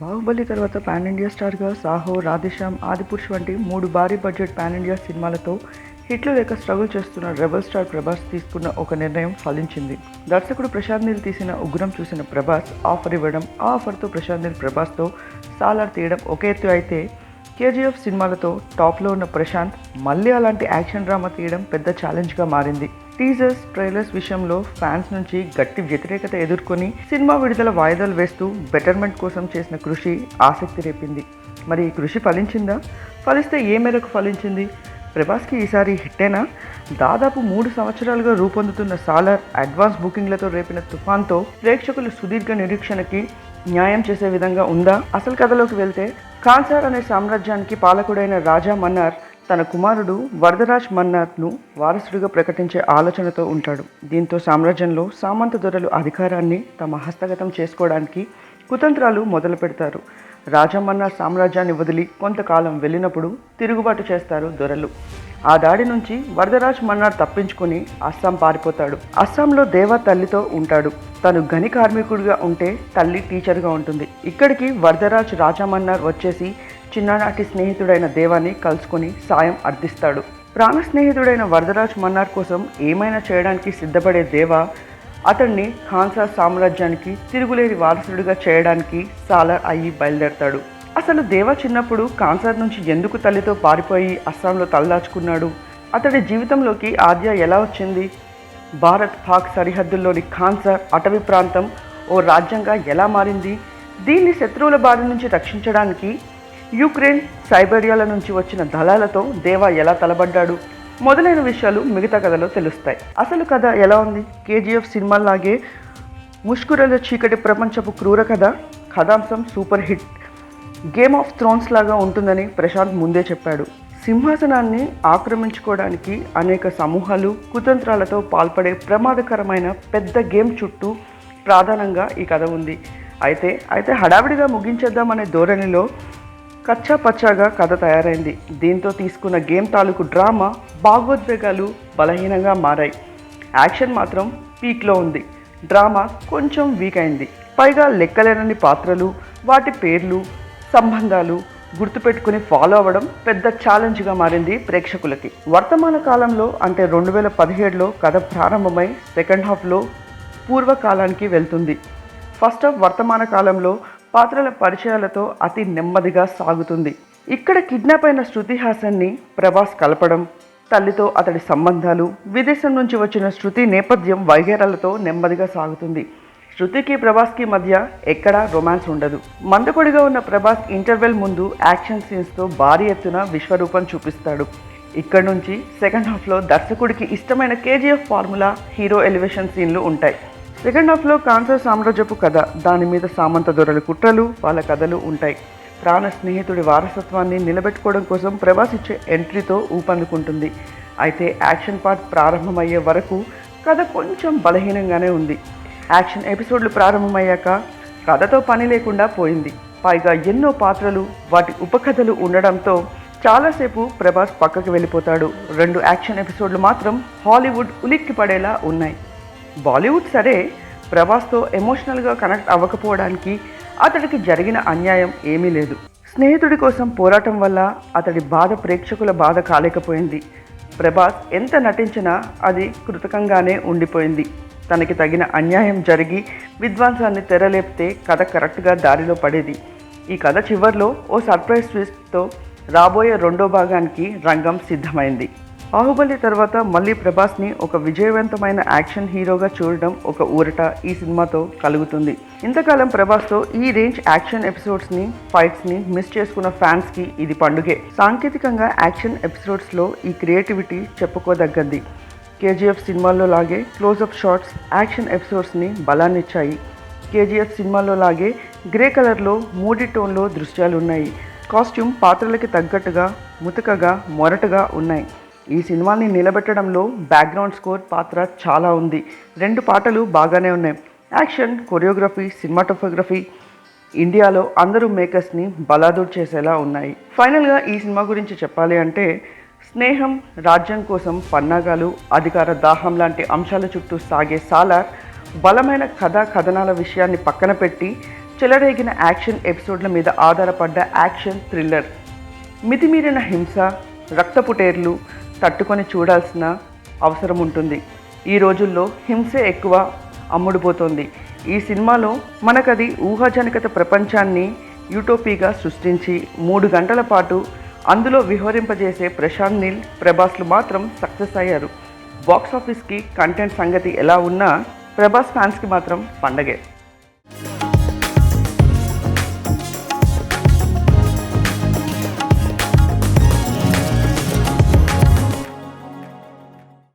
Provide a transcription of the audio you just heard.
బాహుబలి తర్వాత pan India స్టార్గా సాహో రాధేశ్యామ్ ఆదిపురుష్ వంటి మూడు భారీ బడ్జెట్ పాన్ ఇండియా సినిమాలతో హిట్లు లేక స్ట్రగుల్ చేస్తున్న రెబల్ స్టార్ ప్రభాస్ తీసుకున్న ఒక నిర్ణయం ఫలించింది. దర్శకుడు ప్రశాంత్ నీల్ తీసిన ఉగ్రం చూసిన ప్రభాస్ ఆఫర్ ఇవ్వడం ఆ ఆఫర్తో ప్రశాంత్ నీల్ ప్రభాస్తో సాలార్ తీయడం ఒక ఎత్తు అయితే కేజీఎఫ్ సినిమాలతో టాప్లో ఉన్న ప్రశాంత్ మళ్ళీ అలాంటి యాక్షన్ డ్రామా తీయడం పెద్ద ఛాలెంజ్గా మారింది. టీజర్స్ ట్రైలర్స్ విషయంలో ఫ్యాన్స్ నుంచి గట్టి వ్యతిరేకత ఎదుర్కొని సినిమా విడుదల వాయిదాలు వేస్తూ బెటర్మెంట్ కోసం చేసిన కృషి ఆసక్తి రేపింది. మరి ఈ కృషి ఫలించిందా? ఫలిస్తే ఏ మేరకు ఫలించింది? ప్రభాస్కి ఈసారి హిట్టేనా? దాదాపు మూడు సంవత్సరాలుగా రూపొందుతున్న సాలార్ అడ్వాన్స్ బుకింగ్లతో రేపిన తుఫాన్తో ప్రేక్షకులు సుదీర్ఘ నిరీక్షణకి న్యాయం చేసే విధంగా ఉందా? అసలు కథలోకి వెళ్తే కాన్సార్ అనే సామ్రాజ్యానికి పాలకుడైన రాజా మన్నార్ తన కుమారుడు వరదరాజ్ మన్నార్ను వారసుడిగా ప్రకటించే ఆలోచనతో ఉంటాడు. దీంతో సామ్రాజ్యంలో సామంత దొరలు అధికారాన్ని తమ హస్తగతం చేసుకోవడానికి కుతంత్రాలు మొదలు పెడతారు. రాజమన్నార్ సామ్రాజ్యాన్ని వదిలి కొంతకాలం వెళ్ళినప్పుడు తిరుగుబాటు చేస్తారు దొరలు. ఆ దాడి నుంచి వరదరాజ్ మన్నార్ తప్పించుకుని అస్సాం పారిపోతాడు. అస్సాంలో దేవా తల్లితో ఉంటాడు. తను గని కార్మికుడిగా ఉంటే తల్లి టీచర్గా ఉంటుంది. ఇక్కడికి వరదరాజ్ రాజమన్నార్ వచ్చేసి చిన్ననాటి స్నేహితుడైన దేవాన్ని కలుసుకొని సాయం అర్థిస్తాడు. ప్రాణ స్నేహితుడైన వరదరాజ్ మన్నార్ కోసం ఏమైనా చేయడానికి సిద్ధపడే దేవా అతన్ని ఖాన్సా సామ్రాజ్యానికి తిరుగులేని వారసుడిగా చేయడానికి సాలార్ అయ్యి బయలుదేరతాడు. అసలు దేవ చిన్నప్పుడు కాన్సర్ నుంచి ఎందుకు తల్లితో పారిపోయి అస్సాంలో తలదాచుకున్నాడు? అతడి జీవితంలోకి ఆద్య ఎలా వచ్చింది? భారత్ పాక్ సరిహద్దుల్లోని ఖాన్సర్ అటవీ ప్రాంతం ఓ రాజ్యంగా ఎలా మారింది? దీన్ని శత్రువుల బారి నుంచి రక్షించడానికి యుక్రెయిన్ సైబేరియాల నుంచి వచ్చిన దళాలతో దేవా ఎలా తలబడ్డాడు? మొదలైన విషయాలు మిగతా కథలో తెలుస్తాయి. అసలు కథ ఎలా ఉంది? కేజీఎఫ్ సినిమాలాగే ముష్కురల చీకటి ప్రపంచపు క్రూర కథ కథాంశం super hit game of thrones లాగా ఉంటుందని ప్రశాంత్ ముందే చెప్పాడు. సింహాసనాన్ని ఆక్రమించుకోవడానికి అనేక సమూహాలు కుతంత్రాలతో పాల్పడే ప్రమాదకరమైన పెద్ద గేమ్ చుట్టూ ప్రధానంగా ఈ కథ ఉంది. అయితే అయితే హడావిడిగా ముగించేద్దామనే ధోరణిలో కచ్చా పచ్చాగా కథ తయారైంది. దీంతో తీసుకున్న గేమ్ తాలూకు డ్రామా భాగోద్వేగాలు బలహీనంగా మారాయి. యాక్షన్ మాత్రం పీక్లో ఉంది. డ్రామా కొంచెం వీక్ అయింది. పైగా లెక్కలేనని పాత్రలు వాటి పేర్లు సంబంధాలు గుర్తుపెట్టుకుని ఫాలో అవ్వడం పెద్ద ఛాలెంజ్గా మారింది ప్రేక్షకులకి. వర్తమాన కాలంలో అంటే రెండు వేల పదిహేడులో కథ ప్రారంభమై సెకండ్ హాఫ్లో పూర్వకాలానికి వెళ్తుంది. ఫస్ట్ హాఫ్ వర్తమాన కాలంలో పాత్రల పరిచయాలతో అతి నెమ్మదిగా సాగుతుంది. ఇక్కడ కిడ్నాప్ అయిన శృతి హాసన్ని ప్రభాస్ కలపడం తల్లితో అతడి సంబంధాలు విదేశం నుంచి వచ్చిన శృతి నేపథ్యం వైగేరాలతో నెమ్మదిగా సాగుతుంది. శృతికి ప్రభాస్కి మధ్య ఎక్కడా రొమాన్స్ ఉండదు. మందకొడిగా ఉన్న ప్రభాస్ ఇంటర్వెల్ ముందు యాక్షన్ సీన్స్తో భారీ ఎత్తున విశ్వరూపం చూపిస్తాడు. ఇక్కడ నుంచి సెకండ్ హాఫ్లో దర్శకుడికి ఇష్టమైన కేజీఎఫ్ ఫార్ములా హీరో ఎలివేషన్ సీన్లు ఉంటాయి. సెకండ్ హాఫ్లో కాన్సర్ సామ్రాజ్యపు కథ. దాని మీద సామంత దొరల కుట్రలు వాళ్ళ కథలు ఉంటాయి. ప్రాణ స్నేహితుడి వారసత్వాన్ని నిలబెట్టుకోవడం కోసం ప్రభాస్ ఇచ్చే ఎంట్రీతో ఊపందుకుంటుంది. అయితే యాక్షన్ పార్ట్ ప్రారంభమయ్యే వరకు కథ కొంచెం బలహీనంగానే ఉంది. యాక్షన్ ఎపిసోడ్లు ప్రారంభమయ్యాక కథతో పని లేకుండా పోయింది. పైగా ఎన్నో పాత్రలు వాటి ఉపకథలు ఉండడంతో చాలాసేపు ప్రభాస్ పక్కకి వెళ్ళిపోతాడు. రెండు యాక్షన్ ఎపిసోడ్లు మాత్రం హాలీవుడ్ ఉలిక్కి పడేలా ఉన్నాయి. బాలీవుడ్ సరే ప్రభాస్తో ఎమోషనల్గా కనెక్ట్ అవ్వకపోవడానికి అతడికి జరిగిన అన్యాయం ఏమీ లేదు. స్నేహితుడి కోసం పోరాటం వల్ల అతడి బాధ ప్రేక్షకుల బాధ కాలేకపోయింది. ప్రభాస్ ఎంత నటించినా అది కృతకంగానే ఉండిపోయింది. తనకి తగిన అన్యాయం జరిగి విధ్వంసాన్ని తెరలేపితే కథ కరెక్ట్గా దారిలో పడేది. ఈ కథ చివర్లో ఓ సర్ప్రైజ్ ట్విస్ట్తో రాబోయే రెండో భాగానికి రంగం సిద్ధమైంది. బాహుబలి తర్వాత మళ్ళీ ప్రభాస్ని ఒక విజయవంతమైన యాక్షన్ హీరోగా చూడడం ఒక ఊరట ఈ సినిమాతో కలుగుతుంది. ఇంతకాలం ప్రభాస్తో ఈ రేంజ్ యాక్షన్ ఎపిసోడ్స్ని ఫైట్స్ని మిస్ చేసుకున్న ఫ్యాన్స్కి ఇది పండుగే. సాంకేతికంగా యాక్షన్ ఎపిసోడ్స్లో ఈ క్రియేటివిటీ చెప్పుకోదగ్గది. కేజీఎఫ్ సినిమాల్లో లాగే క్లోజప్ షాట్స్ యాక్షన్ ఎపిసోడ్స్ని బలాన్నిచ్చాయి. కేజీఎఫ్ సినిమాల్లో లాగే గ్రే కలర్లో మూడి టోన్లో దృశ్యాలు ఉన్నాయి కాస్ట్యూమ్ పాత్రలకి తగ్గట్టుగా ముతకగా మొరటుగా ఉన్నాయి. ఈ సినిమాని నిలబెట్టడంలో బ్యాక్గ్రౌండ్ స్కోర్ పాత్ర చాలా ఉంది. రెండు పాటలు బాగానే ఉన్నాయి. యాక్షన్ కొరియోగ్రఫీ సినిమాటోఫోగ్రఫీ ఇండియాలో అందరూ మేకర్స్ని బలాదూర్ చేసేలా ఉన్నాయి. ఫైనల్గా ఈ సినిమా గురించి చెప్పాలి అంటే స్నేహం రాజ్యం కోసం పన్నాగాలు అధికార దాహం లాంటి అంశాల చుట్టూ సాగే సాలార్ బలమైన కథా కథనాల విషయాన్ని పక్కన పెట్టి చెలరేగిన యాక్షన్ ఎపిసోడ్ల మీద ఆధారపడ్డ యాక్షన్ థ్రిల్లర్ మితిమీరిన హింస రక్తపుటేర్లు తట్టుకొని చూడాల్సిన అవసరం ఉంటుంది. ఈ రోజుల్లో హింసే ఎక్కువ అమ్ముడుపోతోంది. ఈ సినిమాలో మనకది ఊహాజనికత ప్రపంచాన్ని యూటోపీగా సృష్టించి మూడు గంటల పాటు అందులో విహరింపజేసే ప్రశాంత్ నీల్ ప్రభాస్లు మాత్రం సక్సెస్ అయ్యారు. బాక్స్ ఆఫీస్కి కంటెంట్ సంగతి ఎలా ఉన్నా ప్రభాస్ ఫ్యాన్స్కి మాత్రం పండగే.